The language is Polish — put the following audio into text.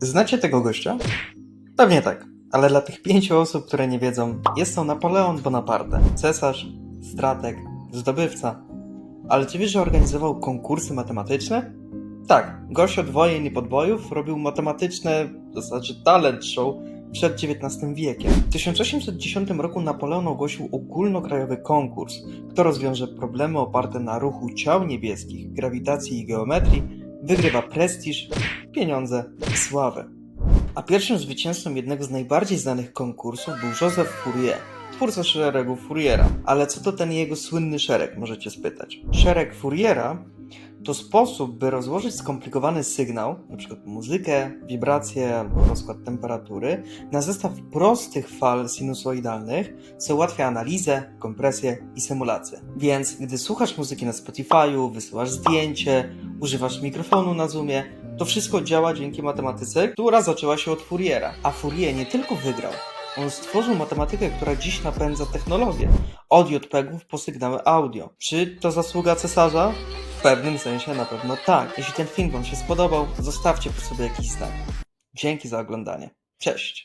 Znacie tego gościa? Pewnie tak, ale dla tych pięciu osób, które nie wiedzą, jest to Napoleon Bonaparte, cesarz, strateg, zdobywca. Ale czy wiesz, że organizował konkursy matematyczne? Tak, gość od wojen i podbojów robił matematyczne, w zasadzie talent show przed XIX wiekiem. W 1810 roku Napoleon ogłosił ogólnokrajowy konkurs, kto rozwiąże problemy oparte na ruchu ciał niebieskich, grawitacji i geometrii, wygrywa prestiż, pieniądze i sławę. A pierwszym zwycięzcą jednego z najbardziej znanych konkursów był Joseph Fourier, twórca szeregu Fouriera. Ale co to ten jego słynny szereg, możecie spytać. Szereg Fouriera to sposób, by rozłożyć skomplikowany sygnał, np. muzykę, wibracje albo rozkład temperatury, na zestaw prostych fal sinusoidalnych, co ułatwia analizę, kompresję i symulację. Więc gdy słuchasz muzyki na Spotify'u, wysyłasz zdjęcie, używasz mikrofonu na Zoomie, to wszystko działa dzięki matematyce, która zaczęła się od Fouriera. A Fourier nie tylko wygrał, on stworzył matematykę, która dziś napędza technologię. Od JPEGów po sygnały audio. Czy to zasługa cesarza? W pewnym sensie na pewno tak. Jeśli ten film Wam się spodobał, zostawcie po sobie jakiś znak. Dzięki za oglądanie. Cześć!